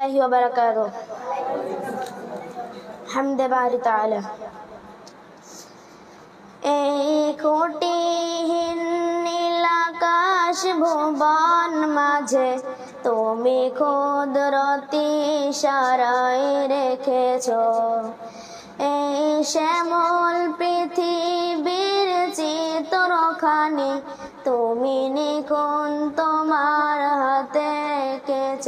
الله وبركاته حمد باري تعالى এই খুঁটিহীন নীল আকাশ ভুবন মাঝে তুমি ক্ষুদ্রতি সারাই রেখেছ এই শ্যামল পৃথিবীর চিত্রখানি তুমি নিখুন তোমার হাতে এঁকেছ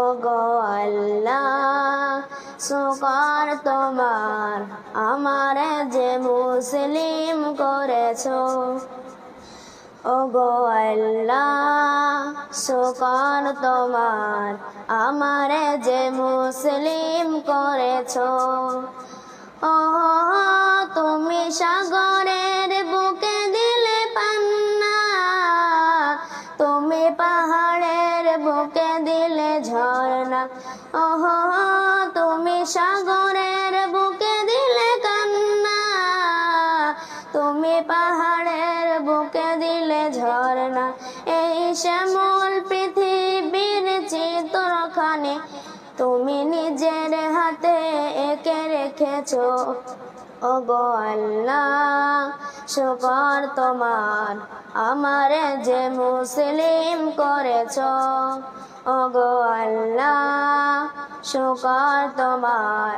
ও গো আল্লাহ সুকার তোমার। আমার যে মুসলিম করেছ ও গো আল্লাহ সুকার তোমার। আমার যে মুসলিম করেছ ও তুমি সাগরের বুকে দিলে ঝর্ণা। ওহ, তুমি সাগরের বুকে দিলে কান্না। তুমি পাহাড়ের বুকে দিলে ঝর্ণা। এই শ্যামল তুমি নিজের হাতে এঁকে রেখেছ। ও গো আল্লাহ শুকর তোমার, আমারে যে মুসলিম করেছ। ও গো আল্লাহ শুকর তোমার,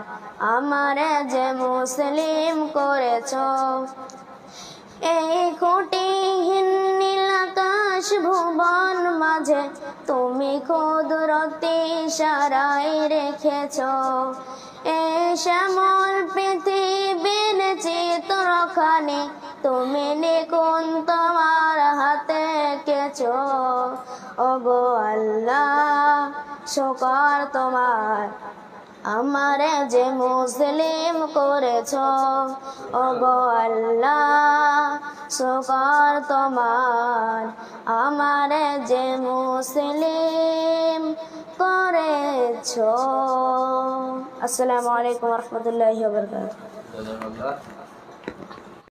আমারে যে মুসলিম করেছ। এই খুঁটিহীন নীল আকাশ ভুবন মাঝে তুমি কুদরতে সারাই রেখেছ। এ শ্যামল পৃথিবীর চিত্রখানে তুমি নিকুন তোমার হাতে কেছ ও গো আল্লাহ, শোকর তোমার। আমারে যে মুসলিম করেছ ও গো আল্লাহ সকার তোমার। আমারে যে মুসলিম করেছ। আসসালামু আলাইকুম রহমতুল্লাহ বরকাত